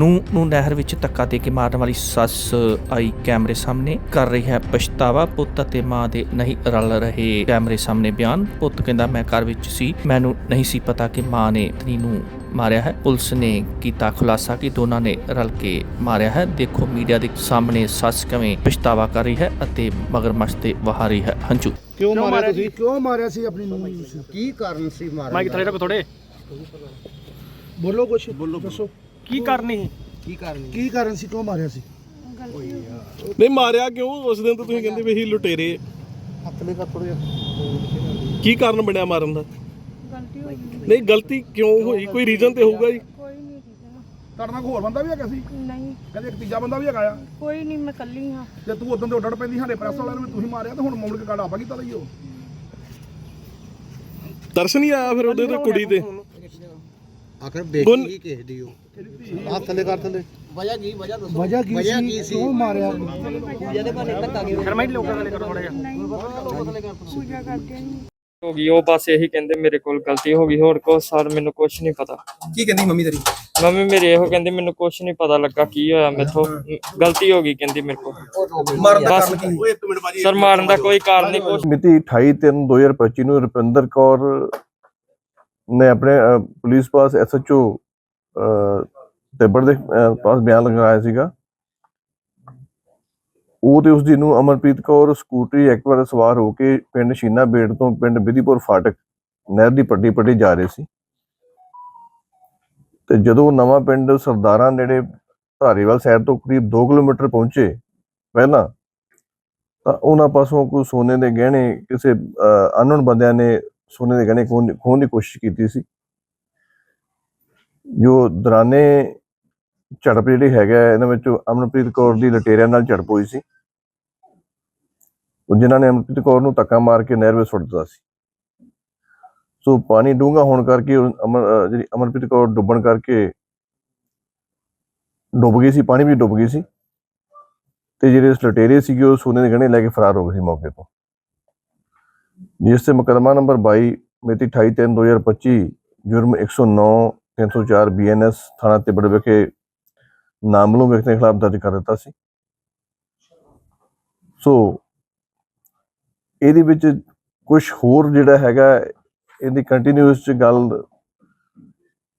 ਨੂੰ ਨਹਿਰ ਵਿੱਚ ਧੱਕਾ ਦੇ ਕੇ ਮਾਰਨ ਵਾਲੀ ਸੱਸ ਆਈ ਕੈਮਰੇ ਸਾਹਮਣੇ। ਕਰ ਰਹੀ ਹੈ ਪਛਤਾਵਾ ਪੁੱਤ ਅਤੇ ਮਾਂ ਦੇ ਨਹੀਂ ਰਲ ਰਹੇ ਕੈਮਰੇ ਸਾਹਮਣੇ ਬਿਆਨ। ਪੁੱਤ ਕਹਿੰਦਾ ਮੈਂ ਘਰ ਵਿੱਚ ਸੀ ਮੈਨੂੰ ਨਹੀਂ ਸੀ ਪਤਾ ਕਿ ਮਾਂ ਨੇ ਪਤਨੀ ਨੂੰ ਮਾਰਿਆ ਹੈ। ਪੁਲਿਸ ਨੇ ਕੀਤਾ ਖੁਲਾਸਾ ਕਿ ਦੋਨਾਂ ਨੇ ਰਲ ਕੇ ਮਾਰਿਆ ਹੈ। ਦੇਖੋ ਮੀਡੀਆ ਦੇ ਸਾਹਮਣੇ ਸੱਸ ਕਿਵੇਂ ਪਛਤਾਵਾ ਕਰ ਰਹੀ ਹੈ ਅਤੇ ਮਗਰਮੱਛ ਤੇ ਵਹਾ ਰਹੀ ਹੈ ਹੰਝੂ। ਕਿਉਂ ਮਾਰਿਆ ਤੁਸੀਂ? ਕਿਉਂ ਮਾਰਿਆ ਸੀ ਆਪਣੀ ਨੂੰ? ਕੀ ਕਾਰਨ ਸੀ ਮਾਰਨ ਮਾਈਕ ਥੱਲੇ ਰੱਖੋ ਥੋੜੇ ਬੋਲੋ ਕੁਛ। ਦੱਸੋ। ਕੀ ਕਰਨੀ ਕੀ ਕਾਰਨ ਕੀ ਕਾਰਨ ਸੀ? ਕਿਉਂ ਮਾਰਿਆ ਸੀ? ਨਹੀਂ ਮਾਰਿਆ ਕਿਉਂ? ਉਸ ਦਿਨ ਤਾਂ ਤੁਸੀਂ ਕਹਿੰਦੇ ਵੀ ਅਸੀਂ ਲੁਟੇਰੇ। ਥੋੜੇ ਕੀ ਕਾਰਨ ਬਣਿਆ ਮਾਰਨ ਦਾ? ਗਲਤੀ ਹੋਈ ਨਹੀਂ ਗਲਤੀ ਕਿਉਂ ਹੋਈ? ਕੋਈ ਰੀਜ਼ਨ ਤੇ ਹੋਊਗਾ ਜੀ? ਕੋਈ ਨਹੀਂ ਰੀਜ਼ਨ ਤੁਹਾਡੇ ਨਾਲ ਕੋਈ ਹੋਰ ਬੰਦਾ ਵੀ ਹੈਗਾ ਸੀ? ਨਹੀਂ। ਕਹਿੰਦੇ ਇੱਕ ਤੀਜਾ ਬੰਦਾ ਵੀ ਹੈਗਾ ਆ। ਕੋਈ ਨਹੀਂ ਮੈਂ ਕੱਲੀ ਹਾਂ। ਤੇ ਤੂੰ ਉਦੋਂ ਤੇ ਉੱਡੜ ਪੈਂਦੀ ਸਾਡੇ ਪ੍ਰੈਸ ਵਾਲਿਆਂ ਨੂੰ ਵੀ ਤੁਸੀਂ ਮਾਰਿਆ ਤੇ ਹੁਣ ਮੌੜ ਕੇ ਕਾੜਾ ਆਪਾਂ ਕੀਤਾ ਲਈ ਉਹ। ਤਰਸ ਨਹੀਂ ਆਇਆ ਫਿਰ ਉਹਦੇ ਤੇ ਕੁੜੀ ਤੇ। ਆਖਰ ਬੇਟੀ ਹੀ ਕਿਸ ਦੀ ਉਹ ਹੱਥ ਥੱਲੇ ਕਰ ਥੱਲੇ ਵਜ੍ਹਾ ਕੀ ਵਜ੍ਹਾ ਦੱਸੋ ਵਜ੍ਹਾ ਕੀ ਵਜ੍ਹਾ ਸੀ ਕੀ ਸੀ? ਕਿਉਂ ਮਾਰਿਆ ਫਿਰ ਮਾਈਕ ਲੋਕਾਂ ਥੱਲੇ ਕਰੋ ਥੋੜਾ ਜਿਹਾ ਨਹੀਂ ਪੂਜਾ ਕਰਦੇ ਨਹੀਂ ਹੋ ਗਈ ਉਹ ਬਸ ਇਹੀ ਕਹਿੰਦੇ ਮੇਰੇ ਕੋਲ ਗਲਤੀ ਹੋ ਗਈ ਹੋਰ ਕੋ ਸਰ ਮੈਨੂੰ ਕੁਝ ਨਹੀਂ ਪਤਾ ਕੀ ਕਹਿੰਦੀ ਮੰਮੀ ਤੇਰੀ ਮੰਮੀ ਮੇਰੇ ਇਹੋ ਕਹਿੰਦੀ ਮੈਨੂੰ ਕੁਝ ਨਹੀਂ ਪਤਾ ਲੱਗਾ ਕੀ ਹੋਇਆ ਮੇਥੋਂ ਗਲਤੀ ਹੋ ਗਈ ਕਹਿੰਦੀ ਮੇਰੇ ਕੋਲ ਮਾਰਨ ਦਾ ਕਾਰਨ ਕੀ ਸਰ ਮਾਰਨ ਦਾ ਕੋਈ ਕਾਰਨ ਨਹੀਂ ਕੁਛ ਮਿਤੀ 28/3/2025 ਨੂੰ ਰੁਪਿੰਦਰ ਕੌਰ ਨੇ ਆਪਣੇ ਪੁਲਿਸ ਪਾਸ ਐਸਐਚਓ ਤਿੱਬੜ ਦੇ ਪਾਸ ਬਿਆਨ ਲਗਾਇਆ ਸੀਗਾ। ਉਹ ਤੇ ਉਸ ਦੀ ਨੂੰ ਅਮਰਪ੍ਰੀਤ ਕੌਰ ਸਕੂਟਰੀ ਐਕਟਿਵਾ ਸਵਾਰ ਹੋ ਕੇ ਪਿੰਡ ਸ਼ੀਨਾ ਬੇੜ ਤੋਂ ਪਿੰਡ ਵਿਧੀਪੁਰ ਫਾਟਕ ਨਹਿਰ ਦੀ ਪੱਟੀ ਪੱਟੀ ਜਾ ਰਹੇ ਸੀ। ਤੇ ਜਦੋਂ ਨਵਾਂ ਪਿੰਡ ਸਰਦਾਰਾਂ ਨੇੜੇ ਧਾਰੀਵਾਲ ਸਾਈਡ ਤੋਂ ਕਰੀਬ 2 ਕਿਲੋਮੀਟਰ ਪਹੁੰਚੇ ਪਹਿਲਾਂ, ਤਾਂ ਉਹਨਾਂ ਪਾਸੋਂ ਕੋਈ ਸੋਨੇ ਦੇ ਗਹਿਣੇ ਕਿਸੇ ਅਨਨੋਨ ਬੰਦਿਆਂ ਨੇ ਸੋਨੇ ਦੇ ਗਹਿਣੇ ਖੋਹਣ ਖੋਹਣ ਦੀ ਕੋਸ਼ਿਸ਼ ਕੀਤੀ ਸੀ। ਜੋ ਦਰਾਨੇ ਝੜਪ ਜਿਹੜੀ ਹੈਗਾ ਹੈ, ਇਹਨਾਂ ਵਿੱਚ ਅਮਨਪ੍ਰੀਤ ਕੌਰ ਦੀ ਲਟੇਰਿਆਂ ਨਾਲ ਝੜਪ ਹੋਈ ਸੀ। ਉਹ ਜਿਨ੍ਹਾਂ ਨੇ ਅਮਨਪ੍ਰੀਤ ਕੌਰ ਨੂੰ ਧੱਕਾ ਮਾਰ ਕੇ ਨਹਿਰ ਵਿੱਚ ਸੁੱਟ ਦਿੱਤਾ ਸੀ। ਸੋ ਪਾਣੀ ਡੂੰਘਾ ਹੋਣ ਕਰਕੇ ਅਮਰ ਜਿਹੜੀ ਅਮਨਪ੍ਰੀਤ ਕੌਰ ਡੁੱਬਣ ਕਰਕੇ ਡੁੱਬ ਗਈ ਸੀ ਪਾਣੀ ਵੀ ਡੁੱਬ ਗਈ ਸੀ। ਤੇ ਜਿਹੜੇ ਉਸ ਲਟੇਰੇ ਸੀਗੇ ਉਹ ਸੋਨੇ ਦੇ ਗਹਿਣੇ ਲੈ ਕੇ ਫਰਾਰ ਹੋ ਗਏ ਸੀ ਮੌਕੇ ਤੋਂ। ਜਿਸ ਤੇ ਮੁਕੱਦਮਾ ਨੰਬਰ 22 ਮਿਤੀ 28/3/2025 ਜੁਰਮ 109 304 ਬੀਐਨਐਸ ਥਾਣਾ ਤਿੱਬੜ ਵਿਖੇ ਨਾਮਲੂਮ ਵਿਅਕਤੀ ਖਿਲਾਫ ਦਰਜ ਕਰ ਦਿੱਤਾ ਸੀ। ਸੋ ਇਹਦੇ ਵਿੱਚ ਕੁਝ ਹੋਰ ਜਿਹੜਾ ਹੈਗਾ ਇਹਦੀ ਕੰਟੀਨਿਊਸ ਚ ਗੱਲ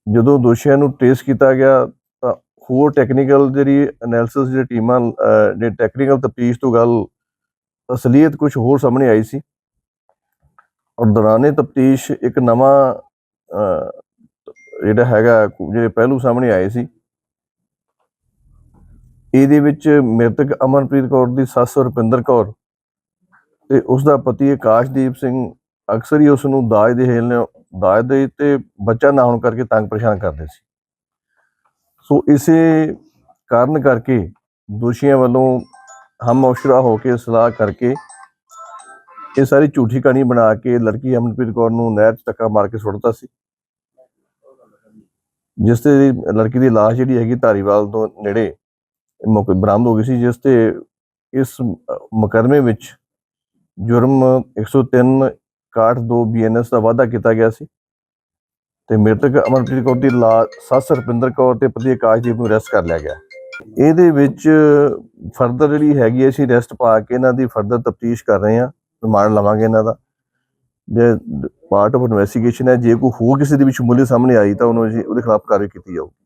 ਜਦੋਂ ਦੋਸ਼ੀਆਂ ਨੂੰ ਟ੍ਰੇਸ ਕੀਤਾ ਗਿਆ ਤਾਂ ਹੋਰ ਟੈਕਨੀਕਲ ਜਿਹੜੀ ਐਨਾਲਿਸਿਸ ਜਿਹੜੀ ਟੀਮਾਂ ਅਹ, ਟੈਕਨੀਕਲ ਤਫਤੀਸ਼ ਤੋਂ ਗੱਲ ਅਸਲੀਅਤ ਕੁਝ ਹੋਰ ਸਾਹਮਣੇ ਆਈ ਸੀ। ਔਰ ਦੌਰਾਨੇ ਤਫਤੀਸ਼ ਇੱਕ ਨਵਾਂ ਅਹ, ਜਿਹੜਾ ਹੈਗਾ ਜਿਹੜੇ ਪਹਿਲੂ ਸਾਹਮਣੇ ਆਏ ਸੀ। ਇਹਦੇ ਵਿੱਚ ਮ੍ਰਿਤਕ ਅਮਨਪ੍ਰੀਤ ਕੌਰ ਦੀ ਸੱਸ ਰੁਪਿੰਦਰ ਕੌਰ ਤੇ ਉਸ ਦਾ ਪਤੀ ਆਕਾਸ਼ਦੀਪ ਸਿੰਘ। ਅਕਸਰ ਹੀ ਉਸ ਨੂੰ ਦਾਜ ਦੇ ਹੇਲ ਦਾਜ ਦੇ ਤੇ ਬੱਚਾ ਨਾ ਹੋਣ ਕਰਕੇ ਤੰਗ ਪਰੇਸ਼ਾਨ ਕਰਦੇ ਸੀ। ਸੋ ਇਸੇ ਕਾਰਨ ਕਰਕੇ ਦੋਸ਼ੀਆਂ ਵੱਲੋਂ ਹਮ ਔਸ਼ਰਾ ਹੋ ਕੇ ਸਲਾਹ ਕਰਕੇ ਇਹ ਸਾਰੀ ਝੂਠੀ ਕਹਾਣੀ ਬਣਾ ਕੇ ਲੜਕੀ ਅਮਨਪ੍ਰੀਤ ਕੌਰ ਨੂੰ ਨਹਿਰ 'ਚ ਧੱਕਾ ਮਾਰ ਕੇ ਸੁੱਟਤਾ ਸੀ। ਜਿਸ ਤੇ ਲੜਕੀ ਦੀ ਲਾਸ਼ ਜਿਹੜੀ ਹੈਗੀ ਧਾਰੀਵਾਲ ਤੋਂ ਨੇੜੇ ਮੌਕੇ ਬਰਾਮਦ ਹੋ ਗਈ ਸੀ ਜਿਸ ਤੇ ਇਸ ਅ, ਵਿੱਚ ਜੁਰਮ 103 62 ਬੀਐਨਐਸ ਦਾ ਵਾਅਦਾ ਕੀਤਾ ਗਿਆ ਸੀ ਤੇ ਮ੍ਰਿਤਕ ਅਮਨਪ੍ਰੀਤ ਕੌਰ ਦੀ ਲਾ ਸੱਸ ਰੁਪਿੰਦਰ ਕੌਰ ਤੇ ਪਤੀ ਆਕਾਸ਼ਦੀਪ ਨੂੰ ਅਰੈਸਟ ਕਰ ਲਿਆ ਗਿਆ। ਇਹਦੇ ਵਿੱਚ ਫਰਦਰ ਜਿਹੜੀ ਹੈਗੀ ਅਸੀਂ ਅਰੈਸਟ ਪਾ ਕੇ ਇਹਨਾਂ ਦੀ ਫਰਦਰ ਤਫਤੀਸ਼ ਕਰ ਰਹੇ ਹਾਂ। ਰਿਮਾਂਡ ਲਵਾਂਗੇ ਇਹਨਾਂ ਦਾ। ਜੇ ਪਾਰਟ ਆਫ ਇਨਵੈਸਟੀਗੇਸ਼ਨ ਹੈ, ਜੇ ਕੋਈ ਹੋਰ ਕਿਸੇ ਦੀ ਵੀ ਸ਼ਮੂਲੀਅਤ ਸਾਹਮਣੇ ਆਈ ਤਾਂ ਉਹਨੂੰ ਅਸੀਂ ਉਹਦੇ ਖਿਲਾਫ ਕਾਰਵਾਈ ਕੀਤੀ ਜਾਊਗੀ।